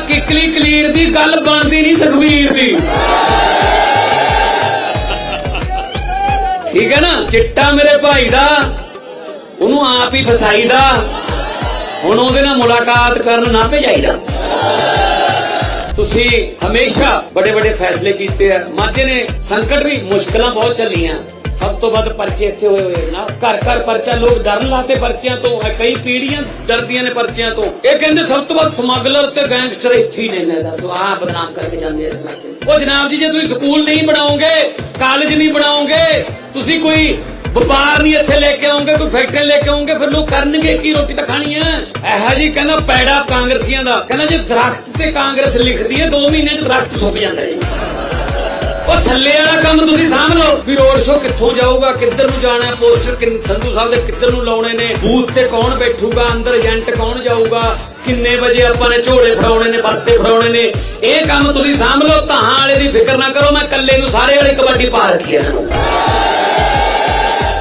ਕਿਕਲੀ ਕਲੀਰ ਦੀ ਗੱਲ ਬਣਦੀ ਨਹੀਂ ਸੁਖਵੀਰ ਦੀ। ਠੀਕ ਹੈ ਨਾ? ਚਿੱਟਾ ਮੇਰੇ ਭਾਈ ਦਾ, ਉਹਨੂੰ ਆਪ ਹੀ ਫਸਾਈਦਾ ਹੁਣ ਉਹਦੇ ਨਾਲ ਮੁਲਾਕਾਤ ਕਰਨ ਨਾ ਭੇਜਾਈਦਾ ਤੁਸੀਂ ਹਮੇਸ਼ਾ ਬੜੇ ਬੜੇ ਫੈਸਲੇ ਕੀਤੇ ਆ। ਮਾਝੇ ਨੇ ਸੰਕਟ ਵੀ ਮੁਸ਼ਕਲਾਂ ਬਹੁਤ ਚੱਲੀਆਂ। ਸਭ ਤੋਂ ਵੱਧ ਪਰਚੇ ਇੱਥੇ ਹੋਏ ਹੋਏ ਜਨਾਬ ਘਰ ਘਰ ਪਰਚਾ, ਲੋਕ ਡਰਨ ਲਾਤੇ ਪਰਚਿਆਂ ਤੋਂ। ਕਈ ਪੀੜ੍ਹੀਆਂ ਡਰਦੀਆਂ ਨੇ ਪਰਚਿਆਂ ਤੋਂ। ਇਹ ਕਹਿੰਦੇ ਸਭ ਤੋਂ ਵੱਧ ਸਮਗਲਰ ਤੇ ਗੈਂਗਸਟਰ ਇੱਥੇ ਹੀ ਨੇ। ਨੇ ਦੱਸੋ, ਆਹ ਬਦਨਾਮ ਕਰਕੇ ਜਾਂਦੇ ਇਸ ਇਲਾਕੇ ਉਹ ਜਨਾਬ ਜੀ, ਜੇ ਤੁਸੀਂ ਸਕੂਲ ਨਹੀਂ ਬਣਾਓਗੇ, ਕਾਲਜ ਨਹੀਂ ਬਣਾਓਗੇ, ਤੁਸੀਂ ਕੋਈ ਵਪਾਰ ਨਹੀਂ ਇੱਥੇ ਲੈ ਕੇ ਆਉਂਗੇ ਕੋਈ ਫੈਕਟਰੀ ਲੈ ਕੇ ਆਉਂਗੇ ਫਿਰ ਲੋਕ ਕਰਨਗੇ ਕੀ? ਰੋਟੀ ਤਾਂ ਖਾਣੀ ਹੈ ਇਹੋ ਜੀ ਕਹਿੰਦਾ ਪੈੜਾ ਕਾਂਗਰਸੀਆਂ ਦਾ। ਕਹਿੰਦਾ ਜੇ ਦਰਖਤ ਤੇ ਕਾਂਗਰਸ ਲਿਖਦੀ ਹੈ 2 ਮਹੀਨੇ ਚ ਦਰਖਤ ਸੁੱਕ ਜਾਂਦਾ ਹੈ ਥੱਲੇ ਵਾਲਾ ਕੰਮ ਤੁਸੀਂ ਸਾਂਭ ਲਓ। ਵੀ ਰੋਡ ਸ਼ੋਅ ਕਿੱਥੋਂ ਜਾਊਗਾ? ਕਿੱਧਰ ਨੂੰ ਜਾਣਾ ਪੋਸਟਰ ਕਿੰਨ ਸੰਧੂ ਸਾਹਿਬ ਦੇ ਕਿੱਧਰ ਨੂੰ ਲਾਉਣੇ ਨੇ? ਬੂਥ ਤੇ ਕੌਣ ਬੈਠੂਗਾ? ਅੰਦਰ ਏਜੰਟ ਕੌਣ ਜਾਊਗਾ? ਕਿੰਨੇ ਵਜੇ ਆਪਾਂ ਨੇ ਝੋਲੇ ਫੜਾਉਣੇ ਨੇ, ਬਸਤੇ ਫੜਾਉਣੇ ਨੇ? ਇਹ ਕੰਮ ਤੁਸੀਂ ਸਾਂਭ ਲਓ। ਤਾਂ ਵਾਲੇ ਦੀ ਫਿਕਰ ਨਾ ਕਰੋ। ਮੈਂ ਇਕੱਲੇ ਨੂੰ ਸਾਰੇ ਵਾਲੇ ਕਬੱਡੀ ਪਾ ਰੱਖੀ ਹੈ